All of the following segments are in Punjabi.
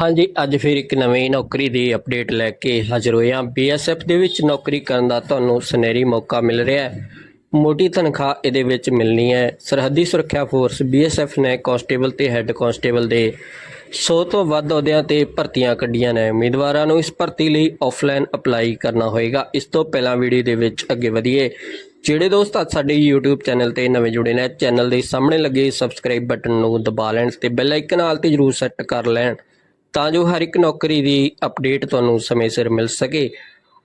ਹਾਂਜੀ, ਅੱਜ ਫਿਰ ਇੱਕ ਨਵੀਂ ਨੌਕਰੀ ਦੀ ਅਪਡੇਟ ਲੈ ਕੇ ਹਾਜ਼ਰ ਹੋਏ ਹਾਂ। ਬੀਐਸਐਫ ਦੇ ਵਿੱਚ ਨੌਕਰੀ ਕਰਨ ਦਾ ਤੁਹਾਨੂੰ ਸੁਨਹਿਰੀ ਮੌਕਾ ਮਿਲ ਰਿਹਾ ਹੈ। ਮੋਟੀ ਤਨਖਾਹ ਇਹਦੇ ਵਿੱਚ ਮਿਲਣੀ ਹੈ। ਸਰਹੱਦੀ ਸੁਰੱਖਿਆ ਫੋਰਸ ਬੀਐਸਐਫ ਨੇ ਕਾਂਸਟੇਬਲ ਤੇ ਹੈੱਡ ਕਾਂਸਟੇਬਲ ਦੇ 100 ਤੋਂ ਵੱਧ ਅਹੁਦਿਆਂ ਤੇ ਭਰਤੀਆਂ ਕੱਢੀਆਂ ਨੇ। ਉਮੀਦਵਾਰਾਂ ਨੂੰ ਇਸ ਭਰਤੀ ਲਈ ਆਫਲਾਈਨ ਅਪਲਾਈ ਕਰਨਾ ਹੋਏਗਾ। ਇਸ ਤੋਂ ਪਹਿਲਾਂ ਵੀਡੀਓ ਦੇ ਵਿੱਚ ਅੱਗੇ ਵਧੀਏ। ਜਿਹੜੇ ਦੋਸਤ ਅੱਜ ਸਾਡੇ YouTube ਚੈਨਲ ਤੇ ਨਵੇਂ ਜੁੜੇ ਨੇ ਚੈਨਲ ਦੇ ਸਾਹਮਣੇ ਲੱਗੇ ਸਬਸਕ੍ਰਾਈਬ ਬਟਨ ਨੂੰ ਦਬਾ ਲੈਣ ਤੇ ਬੈਲ ਆਈਕਨ ਨਾਲ ਤੇ ਜਰੂਰ ਸੈੱਟ ਕਰ ਲੈਣ। ਤਾਂ ਜੋ ਹਰ ਇੱਕ ਨੌਕਰੀ ਦੀ ਅਪਡੇਟ ਤੁਹਾਨੂੰ ਸਮੇਂ ਸਿਰ ਮਿਲ ਸਕੇ।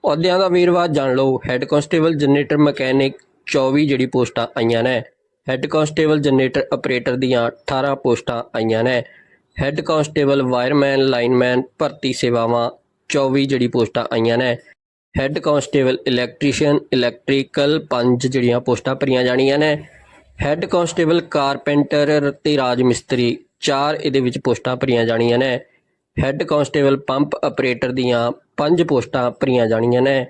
ਅਹੁਦਿਆਂ ਦਾ ਵੀਰਵਾਰ ਜਾਣ ਲਓ। ਹੈੱਡ ਕਾਂਸਟੇਬਲ ਜਨਰੇਟਰ ਮਕੈਨਿਕ 24 ਜਿਹੜੀ ਪੋਸਟਾਂ ਆਈਆਂ ਨੇ। ਹੈੱਡ ਕਾਂਸਟੇਬਲ ਜਨਰੇਟਰ ਆਪਰੇਟਰ ਦੀਆਂ 18 ਪੋਸਟਾਂ ਆਈਆਂ ਨੇ। ਹੈੱਡ ਕਾਂਸਟੇਬਲ ਵਾਇਰਮੈਨ ਲਾਈਨਮੈਨ ਭਰਤੀ ਸੇਵਾਵਾਂ 24 ਜਿਹੜੀ ਪੋਸਟਾਂ ਆਈਆਂ ਨੇ। ਹੈੱਡ ਕਾਂਸਟੇਬਲ ਇਲੈਕਟ੍ਰੀਸ਼ੀਅਨ ਇਲੈਕਟ੍ਰੀਕਲ ਪੰਜ ਜਿਹੜੀਆਂ ਪੋਸਟਾਂ ਭਰੀਆਂ ਜਾਣੀਆਂ ਨੇ। ਹੈੱਡ ਕਾਂਸਟੇਬਲ ਕਾਰਪੈਂਟਰ ਤੇ ਰਾਜ ਮਿਸਤਰੀ ਚਾਰ ਇਹਦੇ ਵਿੱਚ ਪੋਸਟਾਂ ਭਰੀਆਂ ਜਾਣੀਆਂ ਨੇ। ਹੈੱਡ ਕਾਂਸਟੇਬਲ ਪੰਪ ਆਪਰੇਟਰ ਦੀਆਂ ਪੰਜ ਪੋਸਟਾਂ ਭਰੀਆਂ ਜਾਣੀਆਂ ਨੇ।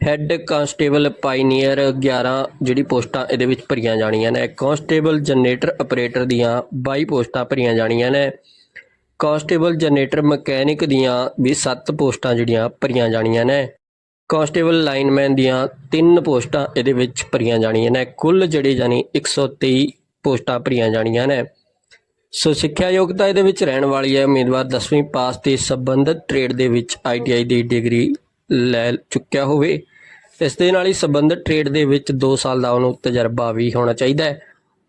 ਹੈੱਡ ਕਾਂਸਟੇਬਲ ਪਾਈਨੀਅਰ 11 ਜਿਹੜੀ ਪੋਸਟਾਂ ਇਹਦੇ ਵਿੱਚ ਭਰੀਆਂ ਜਾਣੀਆਂ ਨੇ। ਕਾਂਸਟੇਬਲ ਜਨਰੇਟਰ ਆਪਰੇਟਰ ਦੀਆਂ 22 ਪੋਸਟਾਂ ਭਰੀਆਂ ਜਾਣੀਆਂ ਨੇ। ਕਾਂਸਟੇਬਲ ਜਨਰੇਟਰ ਮਕੈਨਿਕ ਦੀਆਂ ਵੀ 7 ਪੋਸਟਾਂ ਜਿਹੜੀਆਂ ਭਰੀਆਂ ਜਾਣੀਆਂ ਨੇ। ਕਾਂਸਟੇਬਲ ਲਾਈਨਮੈਨ ਦੀਆਂ 3 ਪੋਸਟਾਂ ਇਹਦੇ ਵਿੱਚ ਭਰੀਆਂ ਜਾਣੀਆਂ ਨੇ। ਕੁੱਲ ਜਿਹੜੀ ਜਾਨੀ 123 ਪੋਸਟਾਂ ਭਰੀਆਂ ਜਾਣੀਆਂ ਨੇ। ਸੋ ਸਿੱਖਿਆ ਯੋਗਤਾ ਇਹਦੇ ਵਿੱਚ ਰਹਿਣ ਵਾਲੀ ਹੈ ਉਮੀਦਵਾਰ 10ਵੀਂ ਪਾਸ ਤੇ ਸੰਬੰਧਿਤ ਟ੍ਰੇਡ ਦੇ ਵਿੱਚ ਆਈਟੀਆਈ ਦੀ ਡਿਗਰੀ ਲੈ ਚੁੱਕਿਆ ਹੋਵੇ। ਇਸ ਦੇ ਨਾਲ ਹੀ ਸੰਬੰਧਿਤ ਟ੍ਰੇਡ ਦੇ ਵਿੱਚ 2 ਸਾਲ ਦਾ ਉਹਨੂੰ ਤਜਰਬਾ ਵੀ ਹੋਣਾ ਚਾਹੀਦਾ ਹੈ।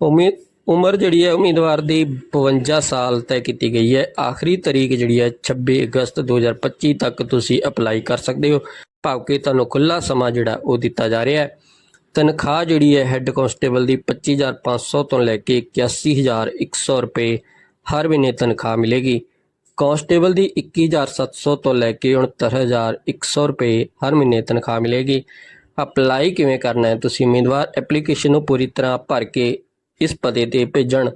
ਉਮੀ- ਉਮਰ ਜਿਹੜੀ ਹੈ ਉਮੀਦਵਾਰ ਦੀ 52 ਸਾਲ ਤੈਅ ਕੀਤੀ ਗਈ ਹੈ। ਆਖਰੀ ਤਰੀਕ ਜਿਹੜੀ ਹੈ 26 ਅਗਸਤ 2025 ਤੱਕ ਤੁਸੀਂ ਅਪਲਾਈ ਕਰ ਸਕਦੇ ਹੋ। ਭਾਵ ਕਿ ਤੁਹਾਨੂੰ ਖੁੱਲਾ ਸਮਾਂ ਜਿਹੜਾ ਉਹ ਦਿੱਤਾ ਜਾ ਰਿਹਾ ਹੈ। ਤਨਖਾਹ ਜਿਹੜੀ ਹੈ ਹੈੱਡ ਕਾਂਸਟੇਬਲ ਦੀ 25500 ਤੋਂ ਲੈ ਕੇ 81100 ਰੁਪਏ ਹਰ ਮਹੀਨੇ ਤਨਖਾਹ ਮਿਲੇਗੀ। ਕਾਂਸਟੇਬਲ ਦੀ 21700 ਤੋਂ ਲੈ ਕੇ 69100 ਰੁਪਏ ਹਰ ਮਹੀਨੇ ਤਨਖਾਹ ਮਿਲੇਗੀ। ਅਪਲਾਈ ਕਿਵੇਂ ਕਰਨਾ ਹੈ? ਤੁਸੀਂ ਉਮੀਦਵਾਰ ਐਪਲੀਕੇਸ਼ਨ ਨੂੰ ਪੂਰੀ ਤਰ੍ਹਾਂ ਭਰ ਕੇ ਇਸ ਪਤੇ ਤੇ ਭੇਜਣ।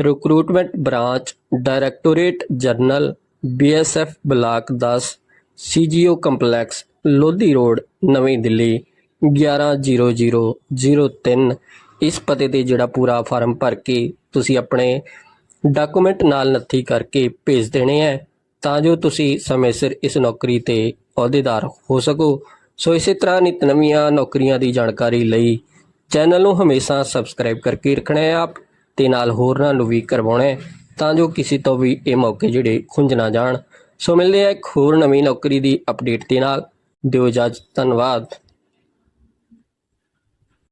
Recruitment branch directorate general BSF block 10 CGO complex Lodhi road, ਨਵੀਂ ਦਿੱਲੀ। 110003 ਇਸ ਪਤੇ ਤੇ ਜਿਹੜਾ ਪੂਰਾ ਫਾਰਮ ਭਰ ਕੇ ਤੁਸੀਂ ਆਪਣੇ ਡਾਕੂਮੈਂਟ ਨਾਲ ਨੱਥੀ ਕਰਕੇ ਭੇਜ ਦੇਣੇ ਹੈ ਤਾਂ ਜੋ ਤੁਸੀਂ ਸਮੇਂ ਸਿਰ ਇਸ ਨੌਕਰੀ ਤੇ ਅਹੁਦੇਦਾਰ ਹੋ ਸਕੋ। ਸੋ ਇਸੇ ਤਰ੍ਹਾਂ ਨਿਤ ਨਵੀਆਂ ਨੌਕਰੀਆਂ ਦੀ ਜਾਣਕਾਰੀ ਲਈ ਚੈਨਲ ਨੂੰ ਹਮੇਸ਼ਾ ਸਬਸਕ੍ਰਾਈਬ ਕਰਕੇ ਰੱਖਣਾ ਹੈ ਆਪ, ਤੇ ਨਾਲ ਹੋਰਨਾਂ ਨੂੰ ਵੀ ਕਰਵਾਉਣਾ ਹੈ ਤਾਂ ਜੋ ਕਿਸੇ ਤੋਂ ਵੀ ਇਹ ਮੌਕੇ ਜਿਹੜੇ ਖੁੰਝ ਨਾ ਜਾਣ। ਸੋ ਮਿਲਦੇ ਆ ਇੱਕ ਹੋਰ ਨਵੀਂ ਨੌਕਰੀ ਦੀ ਅਪਡੇਟ ਦੇ ਨਾਲ। ਦਿਓ ਇਜਾਜ਼ਤ, ਧੰਨਵਾਦ।